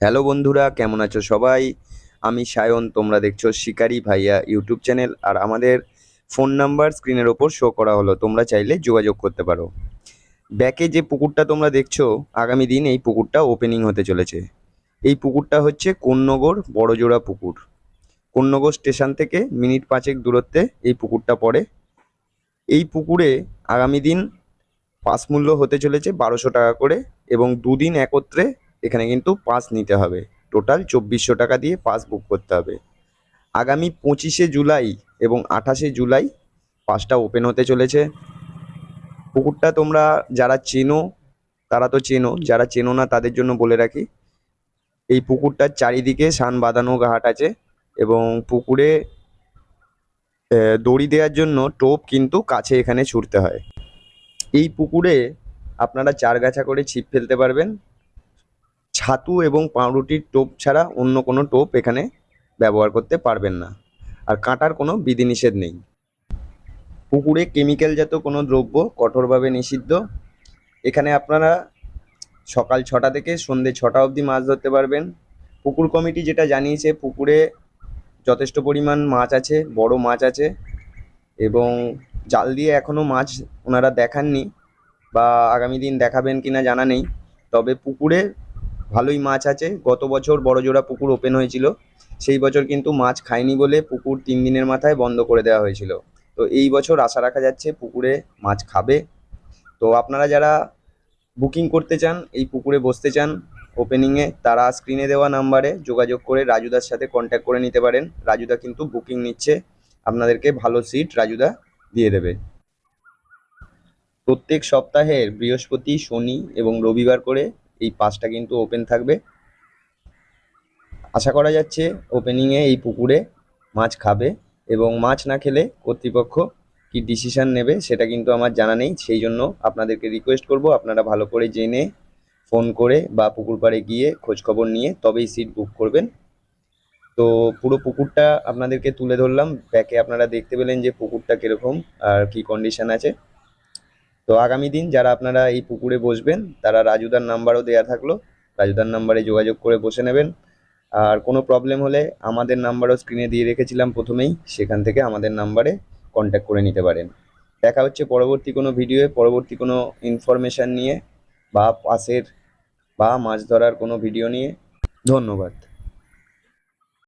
Hello বন্ধুরা, কেমন আছো সবাই? আমি সায়ন, তোমরা দেখছ শিকারি ভাইয়া ইউটিউব চ্যানেল আর আমাদের ফোন নাম্বার স্ক্রিনের ওপর শো করা হলো, তোমরা চাইলে যোগাযোগ করতে পারো। ব্যাকে যে পুকুরটা তোমরা দেখছ, আগামী দিন এই পুকুরটা ওপেনিং হতে চলেছে। এই পুকুরটা হচ্ছে কোন্নগর বড়জোড়া পুকুর। কোন্নগর স্টেশন থেকে মিনিট পাঁচেক দূরত্বে এই পুকুরটা পড়ে। এই পুকুরে আগামী দিন পাস মূল্য হতে চলেছে বারোশো টাকা করে এবং দুদিন একত্রে এখানে কিন্তু পাস নিতে হবে। টোটাল চব্বিশশো টাকা দিয়ে পাস বুক করতে হবে। আগামী পঁচিশে জুলাই এবং আঠাশে জুলাই পাসটা ওপেন হতে চলেছে। পুকুরটা তোমরা যারা চেনো, তারা তো চেনো, যারা চেনো না তাদের জন্য বলে রাখি, এই পুকুরটার চারিদিকে সান বাঁধানো ঘাট আছে এবং পুকুরে দড়ি দেওয়ার জন্য টোপ কিন্তু কাছে এখানে ছুটতে হয়। এই পুকুরে আপনারা চার গাছা করে ছিপ ফেলতে পারবেন। ছাতু এবং পাউরুটির টোপ ছাড়া অন্য কোনো টোপ এখানে ব্যবহার করতে পারবেন না। আর কাঁটার কোনো বিধিনিষেধ নেই। পুকুরে কেমিক্যালজাত কোনো দ্রব্য কঠোরভাবে নিষিদ্ধ। এখানে আপনারা সকাল ছটা থেকে সন্ধে ছটা অবধি মাছ ধরতে পারবেন। পুকুর কমিটি যেটা জানিয়েছে, পুকুরে যথেষ্ট পরিমাণ মাছ আছে, বড় মাছ আছে এবং জাল দিয়ে এখনও মাছ ওনারা দেখাননি বা আগামী দিন দেখাবেন কিনা জানা নেই। তবে পুকুরে ভালোই মাছ আছে। গত বছর বড়জোড়া পুকুর ওপেন হয়েছিল। সেই বছর কিন্তু মাছ খায়নি বলে পুকুর তিন দিনের মাথায় বন্ধ করে দেওয়া হয়েছিল। তো এই বছর আশা রাখা যাচ্ছে পুকুরে মাছ খাবে। তো আপনারা যারা বুকিং করতে চান, এই পুকুরে বসতে চান ওপেনিংয়ে তারা স্ক্রিনে দেওয়া নাম্বারে যোগাযোগ করে রাজুদার সাথে কন্ট্যাক্ট করে নিতে পারেন। রাজুদা কিন্তু বুকিং নিচ্ছে। আপনাদেরকে ভালো সিট রাজুদা দিয়ে দেবে। প্রত্যেক সপ্তাহের বৃহস্পতি, শনি এবং রবিবার করে এই পাসটা কিন্তু ওপেন থাকবে। আশা করা যাচ্ছে ওপেনিংয়ে এই পুকুরে মাছ খাবে এবং মাছ না খেলে কর্তৃপক্ষ কি ডিসিশান নেবে সেটা কিন্তু আমার জানা নেই। সেই জন্য আপনাদেরকে রিকোয়েস্ট করব, আপনারা ভালো করে জেনে ফোন করে বা পুকুর পাড়ে গিয়ে খোঁজ খবর নিয়ে তবেই সিট বুক করবেন। তো পুরো পুকুরটা আপনাদেরকে তুলে ধরলাম। ব্যাকে আপনারা দেখতে পেলেন যে পুকুরটা কীরকম আর কি কন্ডিশন আছে। তো আগামী দিন যারা আপনারা এই পুকুরে বসবেন, তারা রাজুদার নাম্বারও দেওয়া থাকল। রাজুদার নাম্বারে যোগাযোগ করে বসে নেবেন। আর কোনো প্রবলেম হলে আমাদের নাম্বারও স্ক্রিনে দিয়ে রেখেছিলাম প্রথমেই, সেখান থেকে আমাদের নাম্বারে কন্ট্যাক্ট করে নিতে পারেন। দেখা হচ্ছে পরবর্তী কোনো ভিডিওয়ে পরবর্তী কোনো ইনফরমেশান নিয়ে বা পাশের বা মাছ ধরার কোনো ভিডিও নিয়ে। ধন্যবাদ।